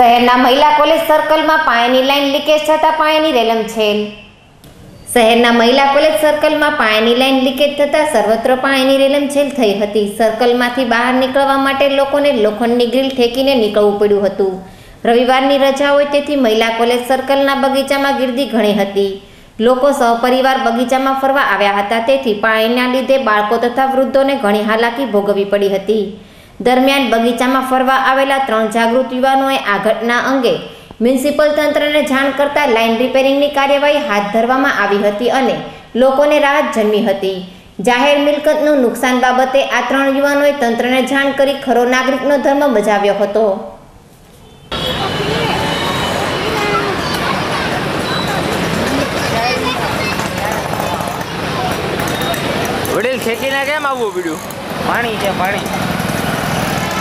શહેરના મહિલા કોલેજ સર્કલમાં પાણીની લાઈન લીકેજ થતાં પાણીની રેલમ છેલ. શહેરના મહિલા કોલેજ સર્કલમાં પાણીની લાઈન લીકેજ થતાં સર્વત્ર પાણીની રેલમછેલ થઈ હતી. સર્કલમાંથી બહાર નીકળવા માટે લોકોને લોખંડની ગ્રીલ ઠેકીને નીકળવું પડ્યું હતું. રવિવારની રજા હોય તેથી મહિલા કોલેજ સર્કલના બગીચામાં ગીર્દી ઘણી હતી. લોકો સહપરિવાર બગીચામાં ફરવા આવ્યા હતા તેથી પાણીના લીધે બાળકો તથા વૃદ્ધોને ઘણી હાલાકી ભોગવવી પડી હતી. દરમિયાન બગીચામાં ફરવા આવેલા ત્રણ જાગૃત યુવાનોએ આ ઘટના અંગે મ્યુનિસિપલ તંત્રને જાણ કરતા લાઇન રિપેરિંગની કાર્યવાહી હાથ ધરવામાં આવી હતી અને લોકોને રાહત જન્મી હતી. જાહેર મિલકતનું નુકસાન બાબતે આ ત્રણ યુવાનોએ તંત્રને જાણ કરી ખરો નાગરિકનો ધર્મ બજાવ્યો હતો. વડીલ ખેંચીને કેમ આવવું પડ્યું? પાણી છે પાણી.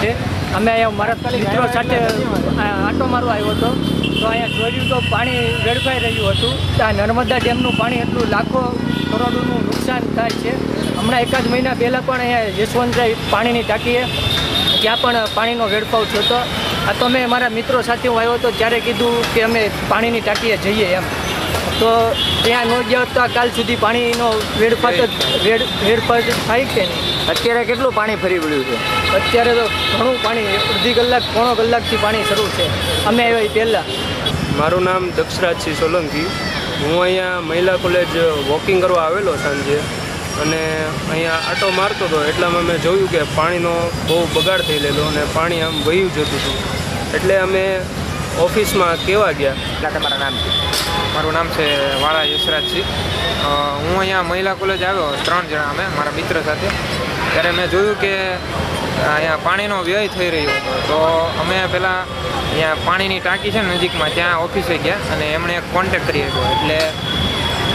છે. અમે અહીંયા મારા મિત્રો સાથે આ આંટો મારવા આવ્યો હતો. તો અહીંયા જોયું તો પાણી વેડફાઈ રહ્યું હતું. ત્યાં નર્મદા ડેમનું પાણી એટલું લાખો કરોડોનું નુકસાન થાય છે. હમણાં એકાદ મહિના પહેલાં પણ અહીંયા યશવંતભાઈ પાણીની ટાંકીએ, ત્યાં પણ પાણીનો વેડફાવ થયો હતો. આ તો મેં મારા મિત્રો સાથે હું આવ્યો હતો, ત્યારે કીધું કે અમે પાણીની ટાંકીએ જઈએ એમ. તો ત્યાં ન ગયા હોત તો કાલ સુધી પાણીનો વેડફાટ જ વેડ વેડફાટ થાય કે નહીં? અત્યારે કેટલું પાણી ફરી વળ્યું છે? અત્યારે તો ઘણું પાણી અડધી કલાક પોણો કલાકથી પાણી શરૂ છે. અમે આવ્યા પહેલાં. મારું નામ દક્ષરાજસિંહ સોલંકી. હું અહીંયા મહિલા કોલેજ વોકિંગ કરવા આવેલો સાંજે. અને અહીંયા આટો મારતો હતો એટલામાં મેં જોયું કે પાણીનો બહુ બગાડ થઈ ગયેલો અને પાણી આમ વહ્યું જતું હતું. એટલે અમે ઓફિસમાં કેવા ગયા? એટલે તમારા નામ મારું નામ છે વાળા યશરાજસિંહ હું અહીંયા મહિલા કોલેજ આવ્યો ત્રણ જણા અમે મારા મિત્ર સાથે. ત્યારે મેં જોયું કે અહીંયા પાણીનો વ્યય થઈ રહ્યો હતો. તો અમે પહેલાં અહીંયા પાણીની ટાંકી છે નજીકમાં ત્યાં ઓફિસે ગયા અને એમણે એક કોન્ટેક કરી આપ્યો. એટલે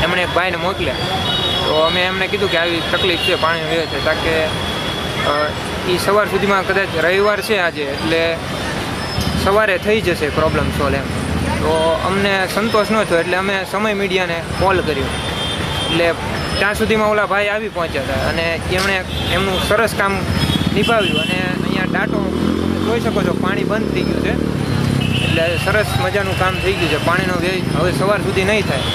એમણે એક ભાઈને મોકલ્યા. તો અમે એમને કીધું કે આવી તકલીફ છે પાણીનો વ્યય છે તાકે એ સવાર સુધીમાં કદાચ રવિવાર છે આજે. એટલે સવારે થઈ જશે પ્રોબ્લેમ સોલ્વ એમ. તો અમને સંતોષ ન થયો એટલે અમે સમય મીડિયાને કોલ કર્યો. એટલે ત્યાં સુધીમાં ઓલા ભાઈ આવી પહોંચ્યા હતા અને એમણે એમનું સરસ કામ નિભાવ્યું અને અહીંયા ડાટો જોઈ શકો છો, પાણી બંધ થઈ ગયું છે. એટલે સરસ મજાનું કામ થઈ ગયું છે. પાણીનો વ્યય હવે સવાર સુધી નહીં થાય.